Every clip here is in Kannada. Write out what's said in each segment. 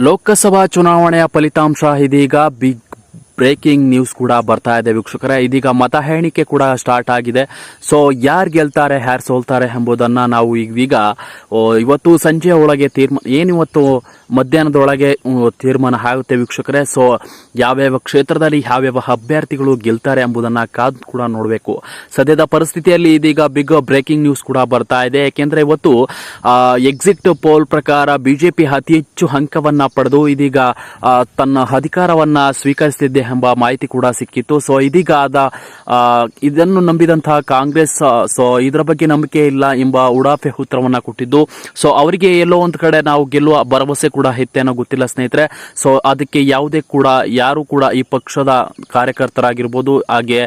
ಲೋಕಸಭಾ ಚುನಾವಣೆಯ ಫಲಿತಾಂಶ ಇದೀಗ ಬಿಗ್ ಬ್ರೇಕಿಂಗ್ ನ್ಯೂಸ್ ಕೂಡ ಬರ್ತಾ ಇದೆ ವೀಕ್ಷಕರೇ. ಇದೀಗ ಮತ ಎಣಿಕೆ ಕೂಡ ಸ್ಟಾರ್ಟ್ ಆಗಿದೆ. ಸೊ ಯಾರು ಗೆಲ್ತಾರೆ ಯಾರು ಸೋಲ್ತಾರೆ ಎಂಬುದನ್ನು ನಾವು ಈಗೀಗ ಓ, ಇವತ್ತು ಸಂಜೆಯ ಒಳಗೆ ತೀರ್ಮಾನ ಏನಿವತ್ತು ಮಧ್ಯಾಹ್ನದೊಳಗೆ ತೀರ್ಮಾನ ಆಗುತ್ತೆ ವೀಕ್ಷಕರೇ. ಸೊ ಯಾವ್ಯಾವ ಕ್ಷೇತ್ರದಲ್ಲಿ ಯಾವ್ಯಾವ ಅಭ್ಯರ್ಥಿಗಳು ಗೆಲ್ತಾರೆ ಎಂಬುದನ್ನು ಕಾದು ಕೂಡ ನೋಡಬೇಕು. ಸದ್ಯದ ಪರಿಸ್ಥಿತಿಯಲ್ಲಿ ಇದೀಗ ಬಿಗ್ ಬ್ರೇಕಿಂಗ್ ನ್ಯೂಸ್ ಕೂಡ ಬರ್ತಾ ಇದೆ. ಏಕೆಂದರೆ ಇವತ್ತು ಎಕ್ಸಿಟ್ ಪೋಲ್ ಪ್ರಕಾರ ಬಿಜೆಪಿ ಅತಿ ಹೆಚ್ಚು ಅಂಕವನ್ನು ಪಡೆದು ಇದೀಗ ತನ್ನ ಅಧಿಕಾರವನ್ನು ಸ್ವೀಕರಿಸುತ್ತಿದೆ ಎಂಬ ಮಾಹಿತಿ ಕೂಡ ಸಿಕ್ಕಿತ್ತು. ಸೊ ಇದೀಗ ಆದ ಇದನ್ನು ನಂಬಿದಂತಹ ಕಾಂಗ್ರೆಸ್ ಸೊ ಇದರ ಬಗ್ಗೆ ನಂಬಿಕೆ ಇಲ್ಲ ಎಂಬ ಉಡಾಫೆ ಉತ್ತರವನ್ನ ಕೊಟ್ಟಿದ್ದು. ಸೊ ಅವರಿಗೆ ಎಲ್ಲೋ ಒಂದು ಕಡೆ ನಾವು ಗೆಲ್ಲುವ ಭರವಸೆ ಕೂಡ ಇತ್ತೇನೋ ಗೊತ್ತಿಲ್ಲ ಸ್ನೇಹಿತರೆ. ಸೊ ಅದಕ್ಕೆ ಯಾವುದೇ ಕೂಡ, ಯಾರು ಕೂಡ ಈ ಪಕ್ಷದ ಕಾರ್ಯಕರ್ತರಾಗಿರ್ಬೋದು, ಹಾಗೆ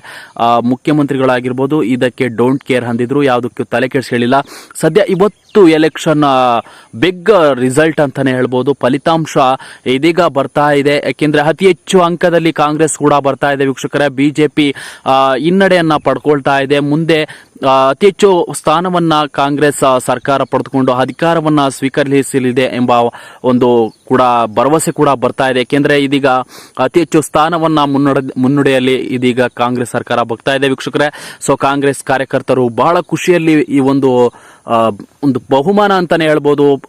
ಮುಖ್ಯಮಂತ್ರಿಗಳಾಗಿರ್ಬೋದು, ಇದಕ್ಕೆ ಡೋಂಟ್ ಕೇರ್ ಅಂದಿದ್ರು, ಯಾವುದಕ್ಕೂ ತಲೆ ಕೆಡಿಸ್ಕೊಳ್ಳಿಲ್ಲ ಸದ್ಯ ಇವತ್ತು ಎಲೆಕ್ಷನ್ ಬಿಗ್ ರಿಸಲ್ಟ್ ಅಂತಾನೆ ಹೇಳ್ಬೋದು. ಫಲಿತಾಂಶ ಇದೀಗ ಬರ್ತಾ ಇದೆ. ಯಾಕೆಂದ್ರೆ ಅತಿ ಹೆಚ್ಚು ಅಂಕದಲ್ಲಿ ಕೂಡ ಬರ್ತಾ ಇದೆ. ವೀಕ್ಷಕರೇ ಬಿಜೆಪಿ ಹಿನ್ನಡೆಯನ್ನ ಪಡ್ಕೊಳ್ತಾ ಇದೆ. ಮುಂದೆ ಅತಿ ಹೆಚ್ಚು ಸ್ಥಾನವನ್ನ ಕಾಂಗ್ರೆಸ್ ಸರ್ಕಾರ ಪಡೆದುಕೊಂಡು ಅಧಿಕಾರವನ್ನ ಸ್ವೀಕರಿಸಲಿದೆ ಎಂಬ ಒಂದು ಕೂಡ ಭರವಸೆ ಕೂಡ ಬರ್ತಾ ಇದೆ. ಯಾಕೆಂದ್ರೆ ಇದೀಗ ಅತಿ ಹೆಚ್ಚು ಸ್ಥಾನವನ್ನ ಮುನ್ನಡೆ, ಮುನ್ನುಡೆಯಲ್ಲಿ ಇದೀಗ ಕಾಂಗ್ರೆಸ್ ಸರ್ಕಾರ ಬಗ್ತಾ ಇದೆ ವೀಕ್ಷಕರೇ. ಸೊ ಕಾಂಗ್ರೆಸ್ ಕಾರ್ಯಕರ್ತರು ಬಹಳ ಖುಷಿಯಲ್ಲಿ ಈ ಒಂದು ಒಂದು ಬಹುಮಾನ ಅಂತಾನೆ ಹೇಳ್ಬೋದು.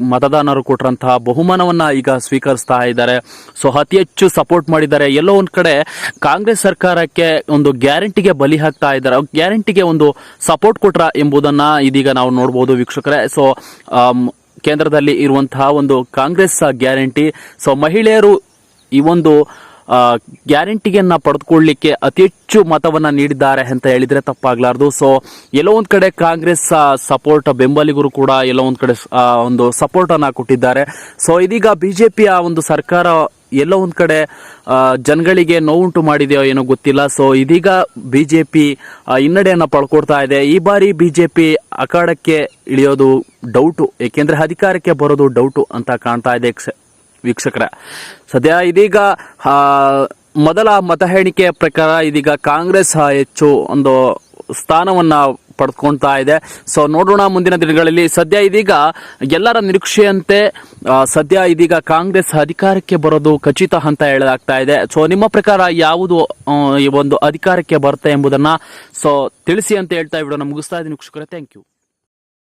ಮತದಾನರು ಕೊಟ್ಟರಂತಹ ಬಹುಮಾನವನ್ನ ಈಗ ಸ್ವೀಕರಿಸ್ತಾ ಇದ್ದಾರೆ. ಸೊ ಅತಿ ಹೆಚ್ಚು ಸಪೋರ್ಟ್ ಮಾಡಿದ್ದಾರೆ. ಎಲ್ಲೋ ಒಂದ್ ಕಡೆ ಕಾಂಗ್ರೆಸ್ ಸರ್ಕಾರಕ್ಕೆ ಒಂದು ಗ್ಯಾರಂಟಿಗೆ ಬಲಿ ಹಾಕ್ತಾ ಇದ್ದಾರೆ. ಗ್ಯಾರಂಟಿಗೆ ಒಂದು ಸಪೋರ್ಟ್ ಕೊಟ್ರ ಎಂಬುದನ್ನ ಇದೀಗ ನಾವು ನೋಡಬಹುದು ವೀಕ್ಷಕರೇ. ಸೊ ಕೇಂದ್ರದಲ್ಲಿ ಇರುವಂತಹ ಒಂದು ಕಾಂಗ್ರೆಸ್ ಗ್ಯಾರಂಟಿ. ಸೊ ಮಹಿಳೆಯರು ಈ ಒಂದು ಗ್ಯಾರಂಟಿಯನ್ನ ಪಡೆದುಕೊಳ್ಳಲಿಕ್ಕೆ ಅತಿ ಹೆಚ್ಚು ಮತವನ್ನ ನೀಡಿದ್ದಾರೆ ಅಂತ ಹೇಳಿದ್ರೆ ತಪ್ಪಾಗ್ಲಾರ್ದು. ಸೊ ಎಲ್ಲೋ ಒಂದ್ ಕಡೆ ಕಾಂಗ್ರೆಸ್ ಸಪೋರ್ಟ್ ಬೆಂಬಲಿಗರು ಕೂಡ ಎಲ್ಲೋ ಒಂದ್ ಕಡೆ ಒಂದು ಸಪೋರ್ಟ್ ಅನ್ನ ಕೊಟ್ಟಿದ್ದಾರೆ. ಸೊ ಇದೀಗ ಬಿಜೆಪಿಯ ಒಂದು ಸರ್ಕಾರ ಎಲ್ಲೋ ಒಂದ್ ಕಡೆ ಜನಗಳಿಗೆ ನೋವುಂಟು ಮಾಡಿದೆಯೋ ಏನೋ ಗೊತ್ತಿಲ್ಲ. ಸೊ ಇದೀಗ ಬಿಜೆಪಿ ಹಿನ್ನಡೆಯನ್ನು ಪಡ್ಕೊಡ್ತಾ ಇದೆ. ಈ ಬಾರಿ ಬಿಜೆಪಿ ಅಖಾಡಕ್ಕೆ ಇಳಿಯೋದು ಡೌಟು ಏಕೆಂದ್ರೆ ಅಧಿಕಾರಕ್ಕೆ ಬರೋದು ಡೌಟು ಅಂತ ಕಾಣ್ತಾ ಇದೆ. ವೀಕ್ಷಕರ. ಸದ್ಯ ಇದೀಗ ಮೊದಲ ಮತ ಎಣಿಕೆಯ ಪ್ರಕಾರ ಇದೀಗ ಕಾಂಗ್ರೆಸ್ ಹೆಚ್ಚು ಒಂದು ಸ್ಥಾನವನ್ನ ಪಡ್ಕೊಳ್ತಾ ಇದೆ. ಸೊ ನೋಡೋಣ ಮುಂದಿನ ದಿನಗಳಲ್ಲಿ. ಸದ್ಯ ಇದೀಗ ಎಲ್ಲರ ನಿರೀಕ್ಷೆಯಂತೆ ಸದ್ಯ ಇದೀಗ ಕಾಂಗ್ರೆಸ್ ಅಧಿಕಾರಕ್ಕೆ ಬರೋದು ಖಚಿತ ಅಂತ ಹೇಳಲಾಗ್ತಾ ಇದೆ. ಸೊ ನಿಮ್ಮ ಪ್ರಕಾರ ಯಾವುದು ಈ ಒಂದು ಅಧಿಕಾರಕ್ಕೆ ಬರುತ್ತೆ ಎಂಬುದನ್ನ ಸೊ ತಿಳಿಸಿ ಅಂತ ಹೇಳ್ತಾ ವಿಡಿಯೋನ ಮುಗಿಸ್ತಾ ಇದ್ದೀನಿ ವೀಕ್ಷಕರೇ. Thank you